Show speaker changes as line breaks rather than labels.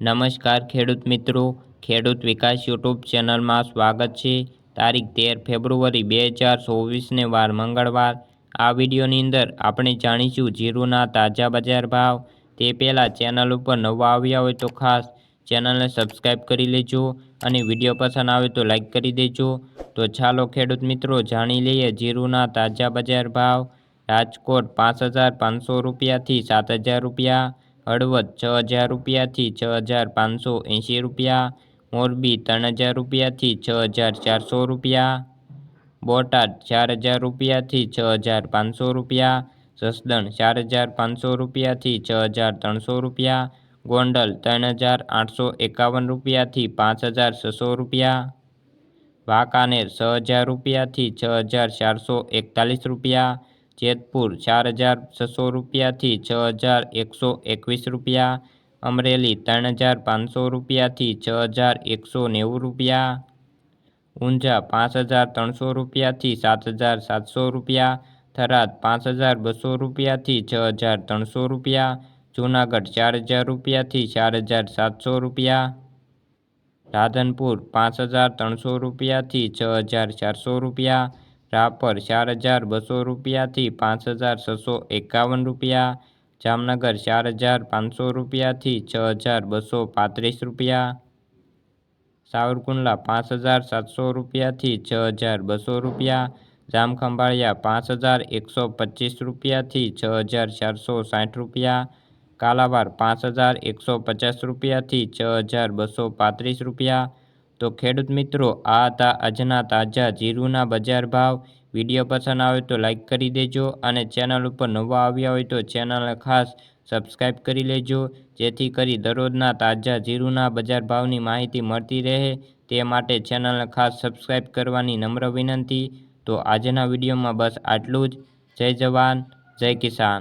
નમસ્કાર ખેડૂત મિત્રો. ખેડૂત વિકાસ યુટ્યુબ ચેનલમાં સ્વાગત છે. તારીખ તેર ફેબ્રુઆરી બે હજાર ચોવીસને વાર મંગળવાર. આ વિડીયોની અંદર આપણે જાણીશું જીરુના તાજા બજાર ભાવ. તે પહેલાં ચેનલ ઉપર નવા આવ્યા હોય તો ખાસ ચેનલને સબસ્ક્રાઈબ કરી લેજો અને વીડિયો પસંદ આવે તો લાઈક કરી દેજો. તો ચાલો ખેડૂત મિત્રો જાણી લઈએ જીરુના તાજા બજાર ભાવ. રાજકોટ પાંચ હજાર પાંચસો રૂપિયાથી સાત હજાર રૂપિયા. હળવદ છ હજાર રૂપિયાથી છ હજાર પાંચસો એંશી રૂપિયા, મોરબી ત્રણ હજાર રૂપિયાથી છ હજાર ચારસો રૂપિયા, બોટાદ ચાર હજાર રૂપિયાથી છ હજાર પાંચસો રૂપિયા, જસદણ ચાર હજાર પાંચસો રૂપિયાથી છ હજાર ત્રણસો રૂપિયા, ગોંડલ ત્રણ હજાર આઠસો એકાવન રૂપિયાથી પાંચ હજાર છસો રૂપિયા, વાંકાનેર છ હજાર રૂપિયાથી છ હજાર ચારસો એકતાલીસ રૂપિયા જેતપુર ચાર હજાર છસો રૂપિયાથી છ હજાર એકસો એકવીસ રૂપિયા, અમરેલી ત્રણ હજાર પાંચસો રૂપિયાથી છ હજાર એકસો નેવું રૂપિયા, ઊંઝા પાંચ હજાર ત્રણસો રૂપિયાથી સાત હજાર સાતસો રૂપિયા, થરાદ પાંચ હજાર બસો રૂપિયાથી છ હજાર ત્રણસો રૂપિયા, જૂનાગઢ ચાર હજાર રૂપિયાથી ચાર હજાર સાતસો રૂપિયા, રાધનપુર પાંચ હજાર ત્રણસો રૂપિયાથી છ હજાર ચારસો રૂપિયા રાપર ચાર હજાર બસો રૂપિયાથી પાંચ હજાર છસો એકાવન રૂપિયા, જામનગર ચાર હજાર પાંચસો રૂપિયાથી છ હજાર બસો પાંત્રીસ રૂપિયા, સાવરકુંડલા પાંચ હજાર સાતસો રૂપિયાથી છ હજાર બસો રૂપિયા, જામખંભાળિયા પાંચ હજાર એકસો પચીસ રૂપિયાથી છ હજાર ચારસો સાઠ રૂપિયા કાલાવાર પાંચ હજાર એકસો પચાસ રૂપિયાથી છ હજાર બસો પાંત્રીસ રૂપિયા તો ખેડૂત મિત્રો, આ હતા આજના તાજા જીરુના બજાર ભાવ. વીડિયો પસંદ આવે તો લાઇક કરી દેજો અને ચેનલ ઉપર નવા આવ્યા હોય તો ચેનલને ખાસ સબસ્ક્રાઈબ કરી લેજો, જેથી કરી દરરોજના તાજા જીરુના બજાર ભાવની માહિતી મળતી રહે. તે માટે ચેનલને ખાસ સબસ્ક્રાઈબ કરવાની નમ્ર વિનંતી. તો આજના વિડીયોમાં બસ આટલું જ. જય જવાન, જય કિસાન.